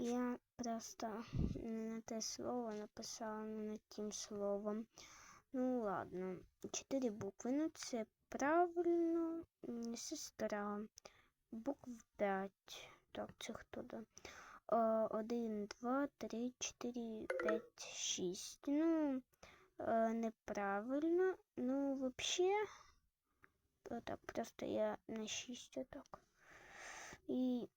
Я просто на те слово написала не над тим словом. Ну ладно, чотири букви. Ну це правильно. Сестра. Букв 5. Так, це хто да? Е, Один, два, три, чотири, п'ять, шість. Ну, е, неправильно. Ну, вообще, так, просто я на шість отак. І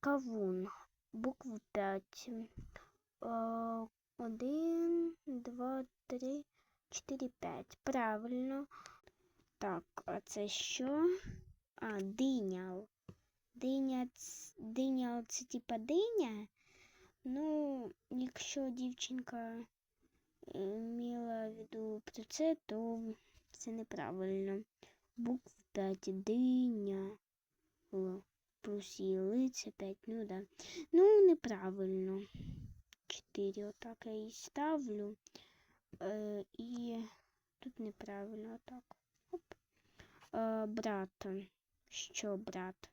кавун. Букв 5. Е, Один, два, три, чотири, п'ять. Правильно. Так, а це що? А, диня. Диня, диня це типа диня. Ну, якщо дівчинка е, мала в виду про це, то це неправильно. Букв 5. Диня. Її лице 5, ну да. Ну, неправильно. 4 отак я її ставлю. Е, і тут неправильно отак. Оп. Е, брат. Що брат?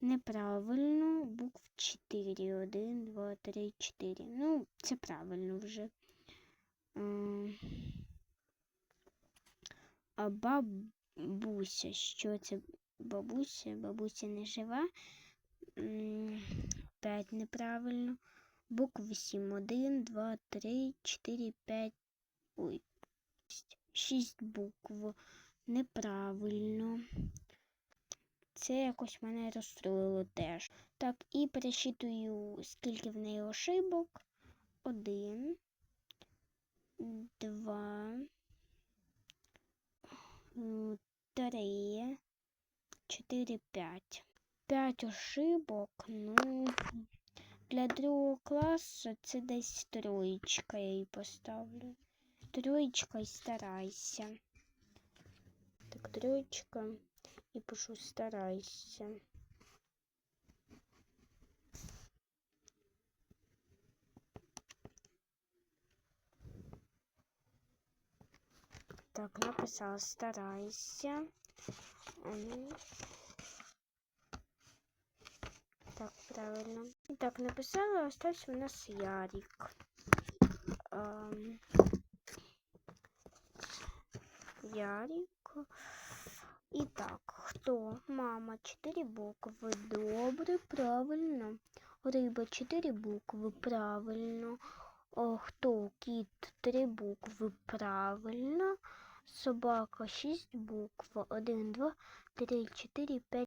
Неправильно. Букв 4. 1, 2, 3, 4. Ну, це правильно вже. М, А бабуся. Що це бабуся? Бабуся не жива. 5 неправильно. Букв 7. 1, 2, 3, 4, 5. Ой. 6 букв. Неправильно. Це якось мене розстроїло теж. Так, і пересчитую, скільки в неї ошибок. Один, 3, 4, 5. 5 ошибок. Ну, для другого класса это десь троечка я її поставлю. Троечка, і старайся. Так, троечка. И пишу старайся. Так, написала старайся. М. Так, правильно. І так, написала, остався у нас Ярик. Ам, Ярик. І так, хто? Мама, чотири букви. Добре, правильно. Риба, чотири букви. Правильно. О, хто? Кіт, три букви. Правильно. Собака, шість букв. Один, два, три, чотири, п'ять.